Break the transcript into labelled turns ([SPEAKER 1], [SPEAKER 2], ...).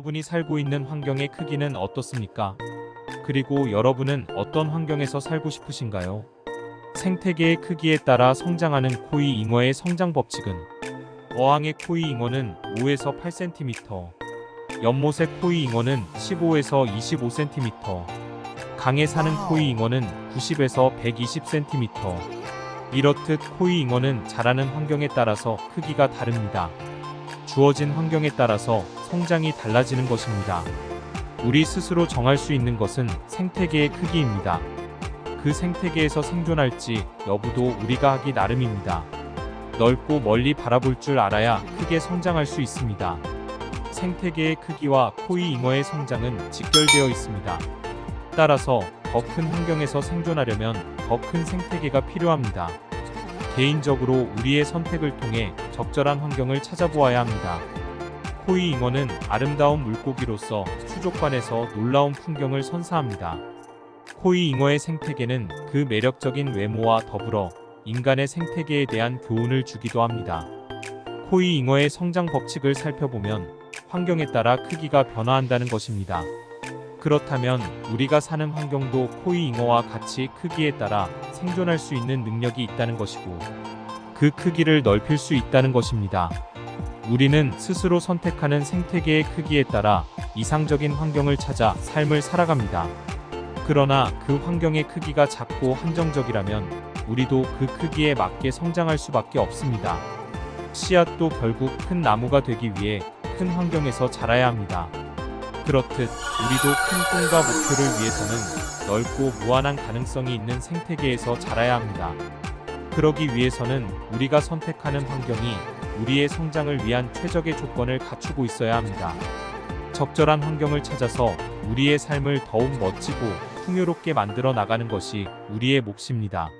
[SPEAKER 1] 여러분이 살고 있는 환경의 크기는 어떻습니까? 그리고 여러분은 어떤 환경에서 살고 싶으신가요? 생태계의 크기에 따라 성장하는 코이 잉어의 성장 법칙은 어항의 코이 잉어는 5에서 8cm, 연못의 코이 잉어는 15에서 25cm, 강에 사는 코이 잉어는 90에서 120cm. 이렇듯 코이 잉어는 자라는 환경에 따라서 크기가 다릅니다. 주어진 환경에 따라서 성장이 달라지는 것입니다. 우리 스스로 정할 수 있는 것은 생태계의 크기입니다. 그 생태계에서 생존할지 여부도 우리가 하기 나름입니다. 넓고 멀리 바라볼 줄 알아야 크게 성장할 수 있습니다. 생태계의 크기와 코이 잉어의 성장은 직결되어 있습니다. 따라서 더 큰 환경에서 생존하려면 더 큰 생태계가 필요합니다. 개인적으로 우리의 선택을 통해 적절한 환경을 찾아보아야 합니다. 코이 잉어는 아름다운 물고기로서 수족관에서 놀라운 풍경을 선사합니다. 코이 잉어의 생태계는 그 매력적인 외모와 더불어 인간의 생태계에 대한 교훈을 주기도 합니다. 코이 잉어의 성장 법칙을 살펴보면 환경에 따라 크기가 변화한다는 것입니다. 그렇다면 우리가 사는 환경도 코이 잉어와 같이 크기에 따라 생존할 수 있는 능력이 있다는 것이고 그 크기를 넓힐 수 있다는 것입니다. 우리는 스스로 선택하는 생태계의 크기에 따라 이상적인 환경을 찾아 삶을 살아갑니다. 그러나 그 환경의 크기가 작고 한정적이라면 우리도 그 크기에 맞게 성장할 수밖에 없습니다. 씨앗도 결국 큰 나무가 되기 위해 큰 환경에서 자라야 합니다. 그렇듯 우리도 큰 꿈과 목표를 위해서는 넓고 무한한 가능성이 있는 생태계에서 자라야 합니다. 그러기 위해서는 우리가 선택하는 환경이 우리의 성장을 위한 최적의 조건을 갖추고 있어야 합니다. 적절한 환경을 찾아서 우리의 삶을 더욱 멋지고 풍요롭게 만들어 나가는 것이 우리의 몫입니다.